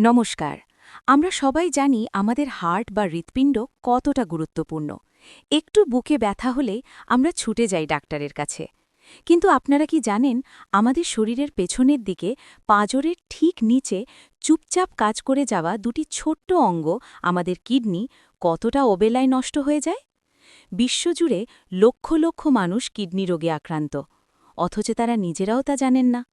নমস্কার। আমরা সবাই জানি আমাদের হার্ট বা হৃৎপিণ্ড কতটা গুরুত্বপূর্ণ। একটু বুকে ব্যথা হলে আমরা ছুটে যাই ডাক্তারের কাছে। কিন্তু আপনারা কি জানেন, আমাদের শরীরের পেছনের দিকে পাঁজরের ঠিক নিচে চুপচাপ কাজ করে যাওয়া দুটি ছোট্ট অঙ্গ আমাদের কিডনি কতটা ওবেলায় নষ্ট হয়ে যায়? বিশ্বজুড়ে লক্ষ লক্ষ মানুষ কিডনি রোগে আক্রান্ত। অথচ তারা নিজেরাও তা জানেন না।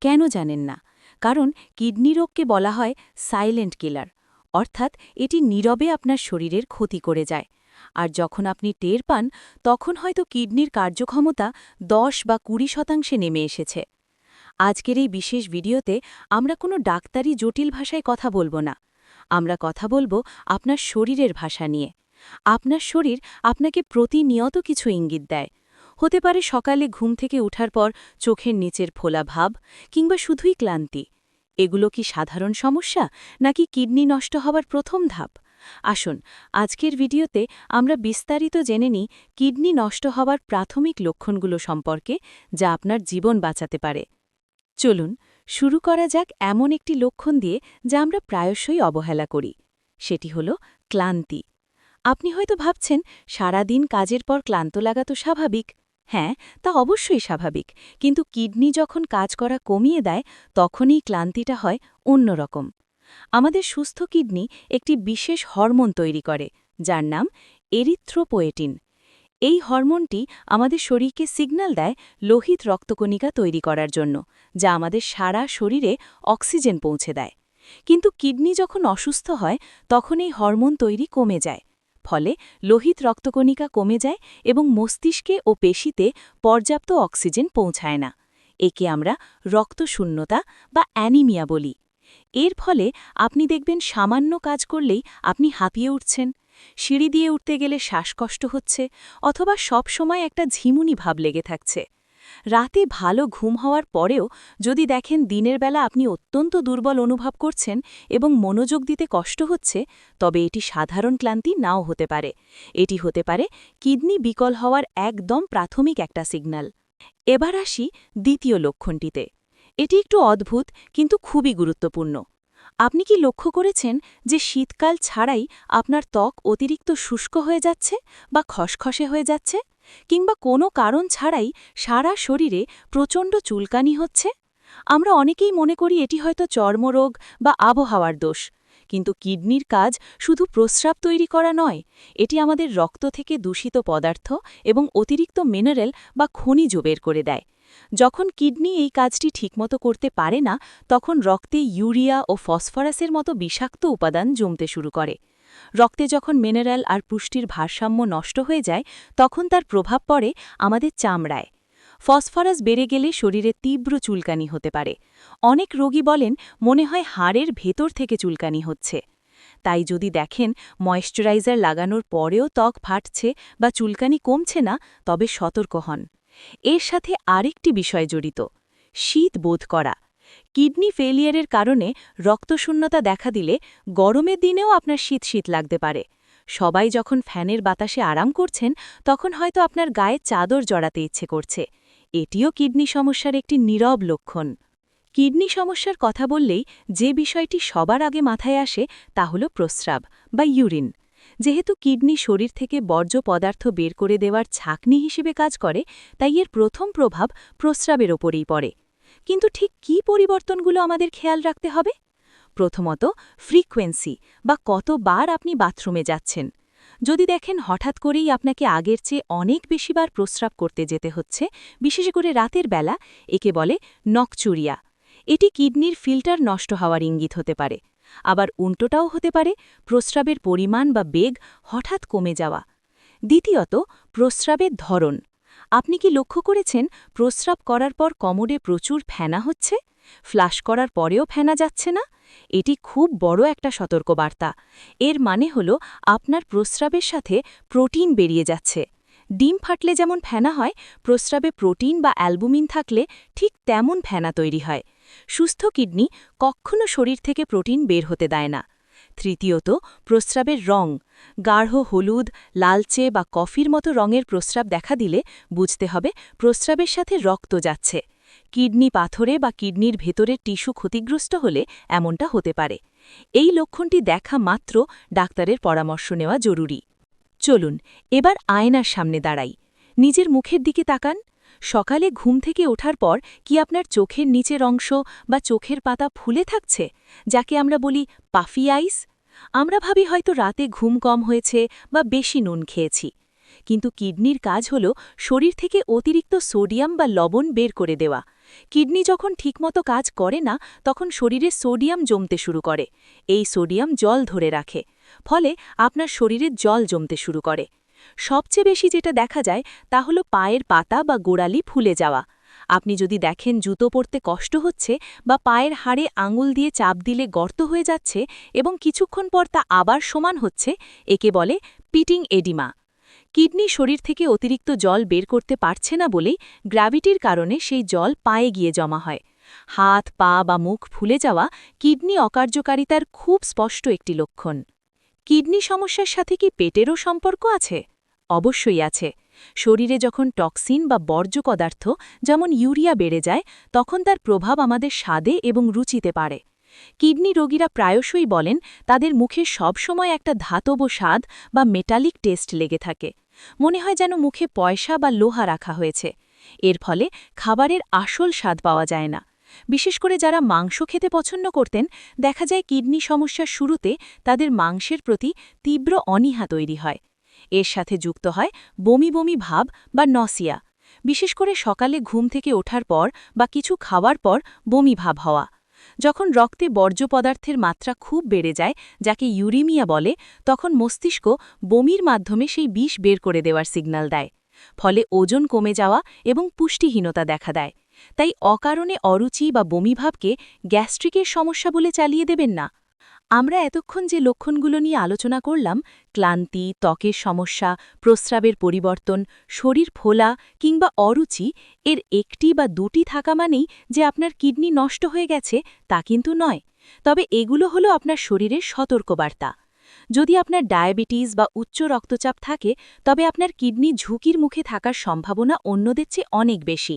কেন জানেন না? কারণ কিডনি রোগকে বলা হয় সাইলেন্ট কিলার, অর্থাৎ এটি নীরবে আপনার শরীরের ক্ষতি করে যায়। আর যখন আপনি টের পান, তখন হয়তো কিডনির কার্যক্ষমতা দশ বা কুড়ি শতাংশে নেমে এসেছে। আজকের এই বিশেষ ভিডিওতে আমরা কোনো ডাক্তারি জটিল ভাষায় কথা বলব না। আমরা কথা বলব আপনার শরীরের ভাষা নিয়ে। আপনার শরীর আপনাকে প্রতিনিয়ত কিছু ইঙ্গিত দেয়। হতে পারে সকালে ঘুম থেকে ওঠার পর চোখের নিচের ফোলা ভাব কিংবা শুধুই ক্লান্তি। এগুলো কি সাধারণ সমস্যা, নাকি কিডনি নষ্ট হবার প্রথম ধাপ? আসুন, আজকের ভিডিওতে আমরা বিস্তারিত জেনে নিই কিডনি নষ্ট হওয়ার প্রাথমিক লক্ষণগুলো সম্পর্কে, যা আপনার জীবন বাঁচাতে পারে। চলুন, শুরু করা যাক এমন একটি লক্ষণ দিয়ে, যা আমরা প্রায়শই অবহেলা করি। সেটি হল ক্লান্তি। আপনি হয়তো ভাবছেন, সারাদিন কাজের পর ক্লান্ত লাগা তো স্বাভাবিক হ্যাঁ তা অবশ্যই স্বাভাবিক। কিন্তু কিডনি যখন কাজ করা কমিয়ে দেয়, তখনই ক্লান্তিটা হয় অন্যরকম আমাদের সুস্থ কিডনি একটি বিশেষ হরমোন তৈরি করে, যার নাম এরিথ্রোপোয়েটিন। এই হরমোনটি আমাদের শরীরকে সিগন্যাল দেয় লোহিত রক্তকণিকা তৈরি করার জন্য, যা আমাদের সারা শরীরে অক্সিজেন পৌঁছে দেয়। কিন্তু কিডনি যখন অসুস্থ হয়, তখন এই হরমোন তৈরি কমে যায়। ফলে লোহিত রক্তকণিকা কমে যায় এবং মস্তিষ্কে ও পেশিতে পর্যাপ্ত অক্সিজেন পৌঁছায় না। একে আমরা রক্তশূন্যতা বা অ্যানিমিয়া বলি। এর ফলে আপনি দেখবেন সামান্য কাজ করলেই আপনি হাঁপিয়ে উঠছেন। সিঁড়ি দিয়ে উঠতে গেলে শ্বাসকষ্ট হচ্ছে অথবা সব সময় একটা ঝিমুনি ভাব লেগে থাকছে। রাতে ভালো ঘুম হওয়ার পরেও যদি দেখেন দিনের বেলা আপনি অত্যন্ত দুর্বল অনুভব করছেন এবং মনোযোগ দিতে কষ্ট হচ্ছে, তবে এটি সাধারণ ক্লান্তি নাও হতে পারে। এটি হতে পারে কিডনি বিকল হওয়ার একদম প্রাথমিক একটা সিগন্যাল। এবার আসি দ্বিতীয় লক্ষণটিতে। এটি একটু অদ্ভুত, কিন্তু খুবই গুরুত্বপূর্ণ। আপনি কি লক্ষ্য করেছেন যে শীতকাল ছাড়াই আপনার ত্বক অতিরিক্ত শুষ্ক হয়ে যাচ্ছে বা খসখসে হয়ে যাচ্ছে? কিংবা কোনো কারণ ছাড়াই সারা শরীরে প্রচণ্ড চুলকানি হচ্ছে? আমরা অনেকেই মনে করি এটি হয়তো চর্মরোগ বা আবহাওয়ার দোষ। কিন্তু কিডনির কাজ শুধু প্রস্রাব তৈরি করা নয়, এটি আমাদের রক্ত থেকে দূষিত পদার্থ এবং অতিরিক্ত মিনারেল বা খনিজ বের করে দেয়। যখন কিডনি এই কাজটি ঠিকমতো করতে পারে না, তখন রক্তে ইউরিয়া ও ফসফরাসের মতো বিষাক্ত উপাদান জমতে শুরু করে। রক্তে যখন মিনারেল আর পুষ্টির ভারসাম্য নষ্ট হয়ে যায়, তখন তার প্রভাব পড়ে আমাদের চামড়ায়। ফসফরাস বেড়ে গেলে শরীরে তীব্র চুলকানি হতে পারে। অনেক রোগী বলেন, মনে হয় হাড়ের ভেতর থেকে চুলকানি হচ্ছে। তাই যদি দেখেন ময়েশ্চারাইজার লাগানোর পরেও ত্বক ফাটছে বা চুলকানি কমছে না, তবে সতর্ক হন। এর সাথে আরেকটি বিষয় জড়িত, শীত বোধ করা। কিডনি ফেলিয়ারের কারণে রক্তশূন্যতা দেখা দিলে গরমের দিনেও আপনার শীত শীত লাগতে পারে। সবাই যখন ফ্যানের বাতাসে আরাম করছেন, তখন হয়তো আপনার গায়ে চাদর জড়াতে ইচ্ছে করছে। এটিও কিডনি সমস্যার একটি নীরব লক্ষণ। কিডনি সমস্যার কথা বললেই যে বিষয়টি সবার আগে মাথায় আসে তা হল প্রস্রাব বা ইউরিন। যেহেতু কিডনি শরীর থেকে বর্জ্য পদার্থ বের করে দেওয়ার ছাকনি হিসেবে কাজ করে, তাই এর প্রথম প্রভাব প্রস্রাবের ওপরেই পড়ে। কিন্তু ঠিক কি পরিবর্তনগুলো আমাদের খেয়াল রাখতে হবে? প্রথমত, ফ্রিকোয়েন্সি বা কতবার আপনি বাথরুমে যাচ্ছেন। যদি দেখেন হঠাৎ করেই আপনাকে আগের চেয়ে অনেক বেশিবার প্রস্রাব করতে যেতে হচ্ছে, বিশেষ করে রাতের বেলা, একে বলে নকচুরিয়া। এটি কিডনির ফিল্টার নষ্ট হওয়ার ইঙ্গিত হতে পারে। আবার উল্টোটাও হতে পারে, প্রস্রাবের পরিমাণ বা বেগ হঠাৎ কমে যাওয়া। দ্বিতীয়ত, প্রস্রাবের ধরন। আপনি কি লক্ষ্য করেছেন, প্রস্রাব করার পর কমরে প্রচুর ফেনা হচ্ছে? ফ্লাশ করার পরেও ফেনা যাচ্ছে না? এটি খুব বড় একটা সতর্কবার্তা। এর মানে হল, আপনার প্রস্রাবের সাথে প্রোটিন বেরিয়ে যাচ্ছে। ডিম ফাটলে যেমন ফেনা হয়, প্রস্রাবে প্রোটিন বা অ্যালবুমিন থাকলে ঠিক তেমন ফেনা তৈরি হয়। সুস্থ কিডনি কখনো শরীর থেকে প্রোটিন বের হতে দেয় না। তৃতীয়ত, প্রস্রাবের রং। গাঢ়, হলুদ, লালচে বা কফির মতো রঙের প্রস্রাব দেখা দিলে বুঝতে হবে প্রস্রাবের সাথে রক্ত যাচ্ছে। কিডনি পাথরে বা কিডনির ভেতরের টিস্যু ক্ষতিগ্রস্ত হলে এমনটা হতে পারে। এই লক্ষণটি দেখা মাত্র ডাক্তারের পরামর্শ নেওয়া জরুরি। চলুন, এবার আয়নার সামনে দাঁড়াই। নিজের মুখের দিকে তাকান। সকালে ঘুম থেকে ওঠার পর কি আপনার চোখের নিচের অংশ বা চোখের পাতা ফুলে থাকছে? যাকে আমরা বলি পাফি আইস? আমরা ভাবি হয়তো রাতে ঘুম কম হয়েছে বা বেশি নুন খেয়েছি। কিন্তু কিডনির কাজ হল শরীর থেকে অতিরিক্ত সোডিয়াম বা লবণ বের করে দেওয়া। কিডনি যখন ঠিকমতো কাজ করে না, তখন শরীরে সোডিয়াম জমতে শুরু করে। এই সোডিয়াম জল ধরে রাখে। ফলে আপনার শরীরে জল জমতে শুরু করে। সবচেয়ে বেশি যেটা দেখা যায় তা হলো পায়ের পাতা বা গোড়ালি ফুলে যাওয়া। আপনি যদি দেখেন জুতো পরতে কষ্ট হচ্ছে বা পায়ের হাড়ে আঙুল দিয়ে চাপ দিলে গর্ত হয়ে যাচ্ছে এবং কিছুক্ষণ পর তা আবার সমান হচ্ছে, একে বলে পিটিং এডিমা। কিডনি শরীর থেকে অতিরিক্ত জল বের করতে পারছে না বলেই গ্র্যাভিটির কারণে সেই জল পায়ে গিয়ে জমা হয়। হাত, পা বা মুখ ফুলে যাওয়া কিডনি অকার্যকারিতার খুব স্পষ্ট একটি লক্ষণ। কিডনি সমস্যার সাথে কি পেটেরও সম্পর্ক আছে? অবশ্যই আছে। শরীরে যখন টক্সিন বা বর্জ্য পদার্থ, যেমন ইউরিয়া বেড়ে যায়, তখন তার প্রভাব আমাদের স্বাদে এবং রুচিতে পারে। কিডনি রোগীরা প্রায়শই বলেন, তাদের মুখে সবসময় একটা ধাতব স্বাদ বা মেটালিক টেস্ট লেগে থাকে। মনে হয় যেন মুখে পয়সা বা লোহা রাখা হয়েছে। এর ফলে খাবারের আসল স্বাদ পাওয়া যায় না। বিশেষ করে যারা মাংস খেতে পছন্দ করতেন, দেখা যায় কিডনি সমস্যার শুরুতে তাদের মাংসের প্রতি তীব্র অনীহা তৈরি হয়। এর সাথে যুক্ত হয় বমি বমি ভাব বা নসিয়া। বিশেষ করে সকালে ঘুম থেকে ওঠার পর বা কিছু খাওয়ার পর বমি ভাব হওয়া। যখন রক্তে বর্জ্য পদার্থের মাত্রা খুব বেড়ে যায়, যাকে ইউরিমিয়া বলে, তখন মস্তিষ্ক বমির মাধ্যমে সেই বিষ বের করে দেওয়ার সিগন্যাল দেয়। ফলে ওজন কমে যাওয়া এবং পুষ্টিহীনতা দেখা দেয়। তাই অকারণে অরুচি বা বমিভাবকে গ্যাস্ট্রিকের সমস্যা বলে চালিয়ে দেবেন না। আমরা এতক্ষণ যে লক্ষণগুলো নিয়ে আলোচনা করলাম, ক্লান্তি, ত্বকের সমস্যা, প্রস্রাবের পরিবর্তন, শরীর ফোলা কিংবা অরুচি, এর একটি বা দুটি থাকা মানেই যে আপনার কিডনি নষ্ট হয়ে গেছে তা কিন্তু নয়। তবে এগুলো হলো আপনার শরীরের সতর্কবার্তা। যদি আপনার ডায়াবেটিস বা উচ্চ রক্তচাপ থাকে, তবে আপনার কিডনি ঝুঁকির মুখে থাকার সম্ভাবনা অন্যদের চেয়ে অনেক বেশি।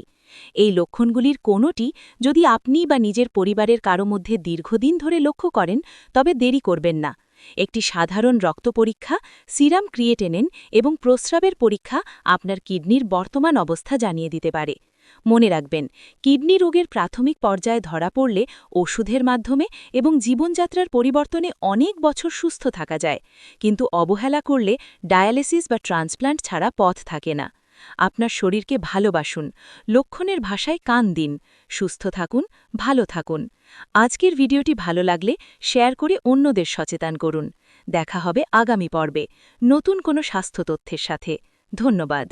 এই লক্ষণগুলির কোনোটি যদি আপনি বা নিজের পরিবারের কারও মধ্যে দীর্ঘদিন ধরে লক্ষ্য করেন, তবে দেরি করবেন না। একটি সাধারণ রক্ত পরীক্ষা, সিরাম ক্রিয়েটেনেন এবং প্রস্রাবের পরীক্ষা আপনার কিডনির বর্তমান অবস্থা জানিয়ে দিতে পারে। মনে রাখবেন, কিডনি রোগের প্রাথমিক পর্যায়ে ধরা পড়লে ওষুধের মাধ্যমে এবং জীবনযাত্রার পরিবর্তনে অনেক বছর সুস্থ থাকা যায়। কিন্তু অবহেলা করলে ডায়ালিসিস বা ট্রান্সপ্লান্ট ছাড়া পথ থাকে না। আপনার শরীরকে ভালোবাসুন, লক্ষণের ভাষায় কান দিন। সুস্থ থাকুন, ভালো থাকুন। আজকের ভিডিওটি ভালো লাগলে শেয়ার করে অন্যদের সচেতন করুন। দেখা হবে আগামী পর্বে নতুন কোনো স্বাস্থ্য তথ্যের সাথে। ধন্যবাদ।